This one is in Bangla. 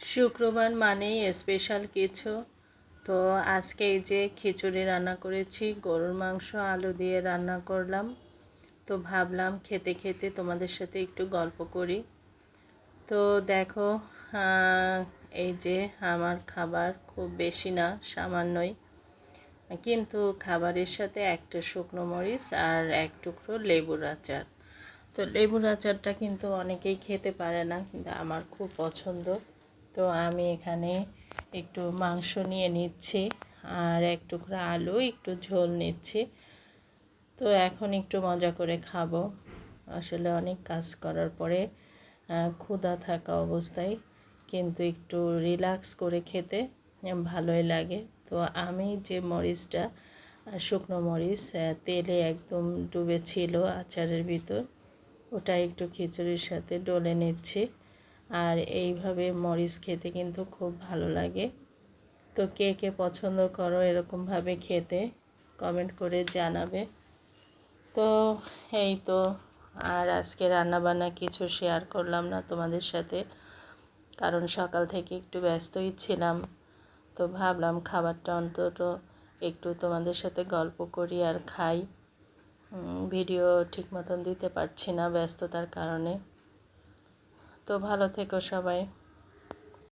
শুক্রবার মানেই স্পেশাল কিছু। তো আজকে এই যে খিচুড়ি রান্না করেছি, গরুর মাংস, আলু দিয়ে রান্না করলাম। তো ভাবলাম খেতে খেতে তোমাদের সাথে একটু গল্প করি। তো দেখো এই যে আমার খাবার খুব বেশি না, সামান্যই। কিন্তু খাবারের সাথে একটা শুকনো মরিচ আর এক টুকরো লেবুর আচার। তো লেবুর আচারটা কিন্তু অনেকেই খেতে পারে না, কিন্তু আমার খুব পছন্দ। তো আমি এখানে একটু মাংস নিয়ে নিচ্ছি আর এক টুকরো আলু, একটু ঝোল নিচ্ছি। তো এখন একটু মজা করে খাব। আসলে অনেক কাজ করার পরে ক্ষুধা থাকা অবস্থায় কিন্তু একটু রিল্যাক্স করে খেতে ভালোই লাগে। তো আমি যে মরিচটা শুকনো মরিচ তেলে একদম ডুবে ছিল আচারের ভিতর, ওটা একটু খিচুড়ির সাথে ডলে নিচ্ছি। আর এইভাবে মরিচ খেতে কিন্তু খুব ভালো লাগে। তো কে কে পছন্দ করো এরকমভাবে খেতে কমেন্ট করে জানাবে। তো এই তো, আর আজকে রান্নাবান্না কিছু শেয়ার করলাম না তোমাদের সাথে, কারণ সকাল থেকে একটু ব্যস্তই ছিলাম। তো ভাবলাম খাবারটা অন্তত একটু তোমাদের সাথে গল্প করি আর খাই। ভিডিও ঠিক মতন দিতে পারছি না ব্যস্ততার কারণে। তো ভালো থেকো সবাই।